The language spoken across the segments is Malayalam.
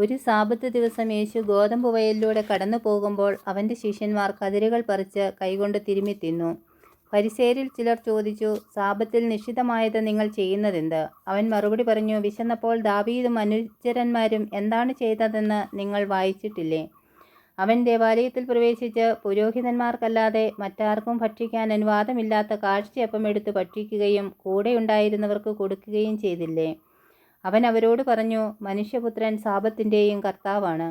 ഒരു സാപത്ത് ദിവസം യേശു ഗോതമ്പ് വയലിലൂടെ കടന്നു പോകുമ്പോൾ അവന്റെ ശിഷ്യന്മാർ കതിരുകൾ പറിച്ച് കൈകൊണ്ട് തിരുമ്മി തിന്നു. പരിസേരിൽ ചിലർ ചോദിച്ചു, സാപത്തിൽ നിഷിദ്ധമായത് നിങ്ങൾ ചെയ്യുന്നതെന്ത്? അവൻ മറുപടി പറഞ്ഞു, വിശന്നപ്പോൾ ദാവീദും അനുചരന്മാരും എന്താണ് ചെയ്തതെന്ന് നിങ്ങൾ വായിച്ചിട്ടില്ലേ? അവൻ ദേവാലയത്തിൽ പ്രവേശിച്ച് പുരോഹിതന്മാർക്കല്ലാതെ മറ്റാർക്കും ഭക്ഷിക്കാൻ അനുവാദമില്ലാത്ത കാഴ്ചയപ്പം എടുത്ത് ഭക്ഷിക്കുകയും കൂടെയുണ്ടായിരുന്നവർക്ക് കൊടുക്കുകയും ചെയ്തില്ലേ? അവൻ അവരോട് പറഞ്ഞു, മനുഷ്യപുത്രൻ സാപത്തിന്റെയും കർത്താവാണ്.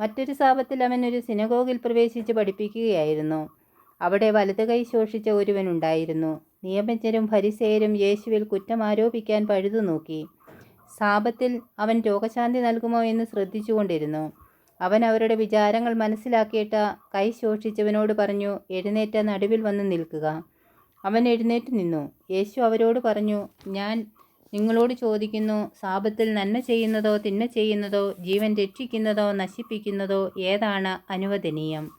മറ്റൊരു സാപത്തിൽ അവൻ ഒരു സിനഗോഗിൽ പ്രവേശിച്ച് പഠിപ്പിക്കുകയായിരുന്നു. അവിടെ വലതുകൈ ശോഷിച്ച ഒരുവനുണ്ടായിരുന്നു. നിയമജ്ഞരും ഭരിസേരും യേശുവിൽ കുറ്റം ആരോപിക്കാൻ പഴുതു നോക്കി സാപത്തിൽ അവൻ രോഗശാന്തി നൽകുമോ എന്ന് ശ്രദ്ധിച്ചുകൊണ്ടിരുന്നു. അവൻ അവരുടെ വിചാരങ്ങൾ മനസ്സിലാക്കിയിട്ട് കൈ ശോഷിച്ചവനോട് പറഞ്ഞു, എഴുന്നേറ്റ നടുവിൽ വന്ന് നിൽക്കുക. അവൻ എഴുന്നേറ്റ് നിന്നു. യേശു അവരോട് പറഞ്ഞു, ഞാൻ നിങ്ങളോട് ചോദിക്കുന്നു, സാപത്തിൽ നന്മ ചെയ്യുന്നതോ തിന്മ ചെയ്യുന്നതോ ജീവൻ രക്ഷിക്കുന്നതോ നശിപ്പിക്കുന്നതോ ഏതാണ് അനുവദനീയം?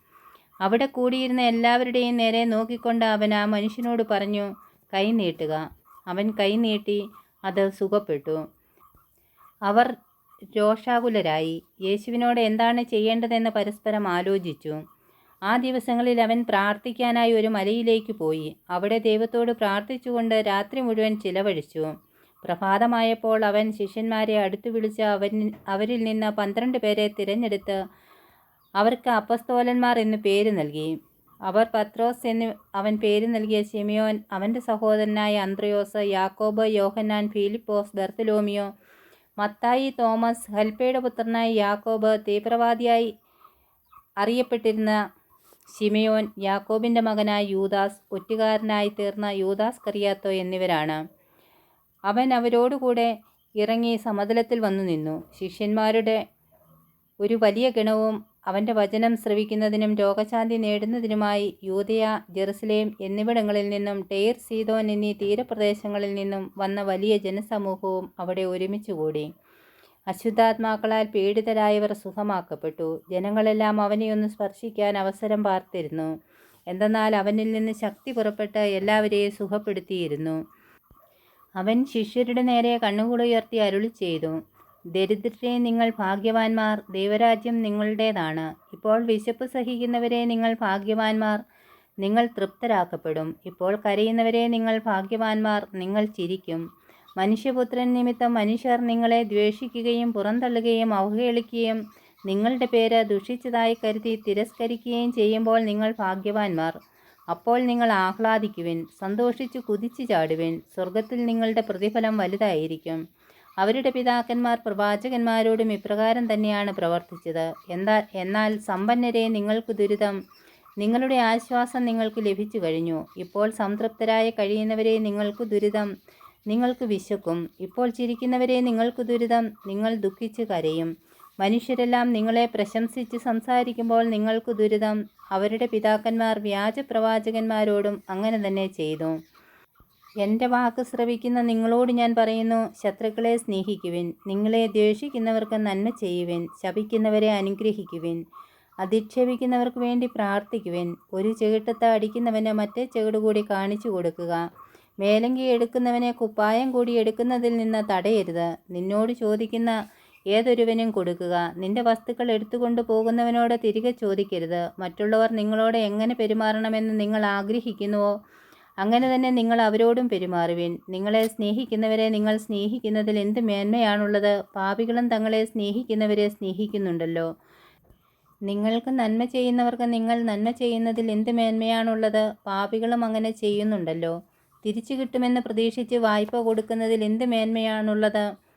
അവിടെ കൂടിയിരുന്ന എല്ലാവരുടെയും നേരെ നോക്കിക്കൊണ്ട് അവൻ ആ മനുഷ്യനോട് പറഞ്ഞു, കൈ നീട്ടുക. അവൻ കൈ നീട്ടി, അത് സുഖപ്പെട്ടു. അവർ രോഷാകുലരായി. യേശുവിനോട് എന്താണ് ചെയ്യേണ്ടതെന്ന് പരസ്പരം ആലോചിച്ചു. ആ ദിവസങ്ങളിൽ അവൻ പ്രാർത്ഥിക്കാനായി ഒരു മലയിലേക്ക് പോയി. അവിടെ ദൈവത്തോട് പ്രാർത്ഥിച്ചുകൊണ്ട് രാത്രി മുഴുവൻ ചിലവഴിച്ചു. പ്രഭാതമായപ്പോൾ അവൻ ശിഷ്യന്മാരെ അടുത്തു വിളിച്ച് അവരിൽ നിന്ന് പന്ത്രണ്ട് പേരെ തിരഞ്ഞെടുത്ത് അവർക്ക് അപ്പസ്തോലന്മാർ എന്ന് പേര് നൽകി. അവർ പത്രോസ് എന്ന് അവൻ പേര് നൽകിയ ശിമയോൻ, അവന്റെ സഹോദരനായ അന്ത്രയോസ്, യാക്കോബ്, യോഹന്നാൻ, ഫിലിപ്പോസ്, ബർത്തലോമിയോ, മത്തായി, തോമസ്, ഹൽപ്പയുടെ പുത്രനായ യാക്കോബ്, തീവ്രവാദിയായി അറിയപ്പെട്ടിരുന്ന ശിമയോൻ, യാക്കോബിന്റെ മകനായ യൂദാസ്, ഒറ്റുകാരനായി തീർന്ന യൂദാസ് കറിയാത്തോ എന്നിവരാണ്. അവൻ അവരോടുകൂടെ ഇറങ്ങി സമതലത്തിൽ വന്നു നിന്നു ശിഷ്യന്മാരുടെ ഒരു വലിയ ഗണവും അവന്റെ വചനം ശ്രവിക്കുന്നതിനും രോഗശാന്തി നേടുന്നതിനുമായി യൂതയ ജെറുസലേം എന്നിവിടങ്ങളിൽ നിന്നും ടെയർ സീതോൻ എന്നീ തീരപ്രദേശങ്ങളിൽ നിന്നും വന്ന വലിയ ജനസമൂഹവും അവിടെ ഒരുമിച്ചുകൂടി. അശുദ്ധാത്മാക്കളാൽ പീഡിതരായവർ സുഖമാക്കപ്പെട്ടു. ജനങ്ങളെല്ലാം അവനെ ഒന്ന് സ്പർശിക്കാൻ അവസരം പാർത്തിരുന്നു. എന്തെന്നാൽ അവനിൽ നിന്ന് ശക്തി പുറപ്പെട്ട് എല്ലാവരെയും സുഖപ്പെടുത്തിയിരുന്നു. അവൻ ശിഷ്യരുടെ നേരെ കണ്ണുകളുയർത്തി അരുളിച്ചെയ്തു, ദരിദ്രരെ നിങ്ങൾ ഭാഗ്യവാന്മാർ, ദൈവരാജ്യം നിങ്ങളുടേതാണ്. ഇപ്പോൾ വിശപ്പ് സഹിക്കുന്നവരെ നിങ്ങൾ ഭാഗ്യവാന്മാർ, നിങ്ങൾ തൃപ്തരാക്കപ്പെടും. ഇപ്പോൾ കരയുന്നവരെ നിങ്ങൾ ഭാഗ്യവാന്മാർ, നിങ്ങൾ ചിരിക്കും. മനുഷ്യപുത്രൻ നിമിത്തം മനുഷ്യർ നിങ്ങളെ ദ്വേഷിക്കുകയും പുറന്തള്ളുകയും അവഹേളിക്കുകയും നിങ്ങളുടെ പേര് ദുഷിച്ചതായി കരുതി തിരസ്കരിക്കുകയും ചെയ്യുമ്പോൾ നിങ്ങൾ ഭാഗ്യവാന്മാർ. അപ്പോൾ നിങ്ങൾ ആഹ്ലാദിക്കുവിൻ, സന്തോഷിച്ചു കുതിച്ചു ചാടുവിൻ. സ്വർഗത്തിൽ നിങ്ങളുടെ പ്രതിഫലം വലുതായിരിക്കും. അവരുടെ പിതാക്കന്മാർ പ്രവാചകന്മാരോടും ഇപ്രകാരം തന്നെയാണ് പ്രവർത്തിച്ചത്. എന്താ എന്നാൽ സമ്പന്നരെ നിങ്ങൾക്ക് ദുരിതം, നിങ്ങളുടെ ആശ്വാസം നിങ്ങൾക്ക് ലഭിച്ചു കഴിഞ്ഞു ഇപ്പോൾ സംതൃപ്തരായ കഴിയുന്നവരെ നിങ്ങൾക്ക് ദുരിതം, നിങ്ങൾക്ക് വിശക്കും. ഇപ്പോൾ ചിരിക്കുന്നവരെ നിങ്ങൾക്ക് ദുരിതം, നിങ്ങൾ ദുഃഖിച്ച് കരയും. മനുഷ്യരെല്ലാം നിങ്ങളെ പ്രശംസിച്ച് സംസാരിക്കുമ്പോൾ നിങ്ങൾക്ക് ദുരിതം, അവരുടെ പിതാക്കന്മാർ വ്യാജപ്രവാചകന്മാരോടും അങ്ങനെ തന്നെ ചെയ്തു. എന്റെ വാക്ക് ശ്രവിക്കുന്ന നിങ്ങളോട് ഞാൻ പറയുന്നു, ശത്രുക്കളെ സ്നേഹിക്കുവിൻ, നിങ്ങളെ ദ്വേഷിക്കുന്നവർക്ക് നന്മ ചെയ്യുവിൻ, ശപിക്കുന്നവരെ അനുഗ്രഹിക്കുവിൻ, അധിക്ഷേപിക്കുന്നവർക്ക് വേണ്ടി പ്രാർത്ഥിക്കുവിൻ. ഒരു ചേട്ടത്ത് അടിക്കുന്നവന് മറ്റേ ചെകിടുകൂടി കാണിച്ചു കൊടുക്കുക. മേലങ്കി എടുക്കുന്നവനെ കുപ്പായം കൂടി എടുക്കുന്നതിൽ നിന്ന് തടയരുത്. നിന്നോട് ചോദിക്കുന്ന ഏതൊരുവനും കൊടുക്കുക. നിന്റെ വസ്തുക്കൾ എടുത്തുകൊണ്ടു പോകുന്നവനോട് തിരികെ ചോദിക്കരുത്. മറ്റുള്ളവർ നിങ്ങളോട് എങ്ങനെ പെരുമാറണമെന്ന് നിങ്ങൾ ആഗ്രഹിക്കുന്നുവോ, അങ്ങനെ തന്നെ നിങ്ങൾ അവരോടും പെരുമാറുവിൻ. നിങ്ങളെ സ്നേഹിക്കുന്നവരെ നിങ്ങൾ സ്നേഹിക്കുന്നതിൽ എന്ത് മേന്മയാണുള്ളത്? പാപികളും തങ്ങളെ സ്നേഹിക്കുന്നവരെ സ്നേഹിക്കുന്നുണ്ടല്ലോ. നിങ്ങൾക്ക് നന്മ ചെയ്യുന്നവർക്ക് നിങ്ങൾ നന്മ ചെയ്യുന്നതിൽ എന്ത് മേന്മയാണുള്ളത്? പാപികളും അങ്ങനെ ചെയ്യുന്നുണ്ടല്ലോ. തിരിച്ചു കിട്ടുമെന്ന് പ്രതീക്ഷിച്ച് വായ്പ കൊടുക്കുന്നതിൽ എന്ത് മേന്മയാണുള്ളത്?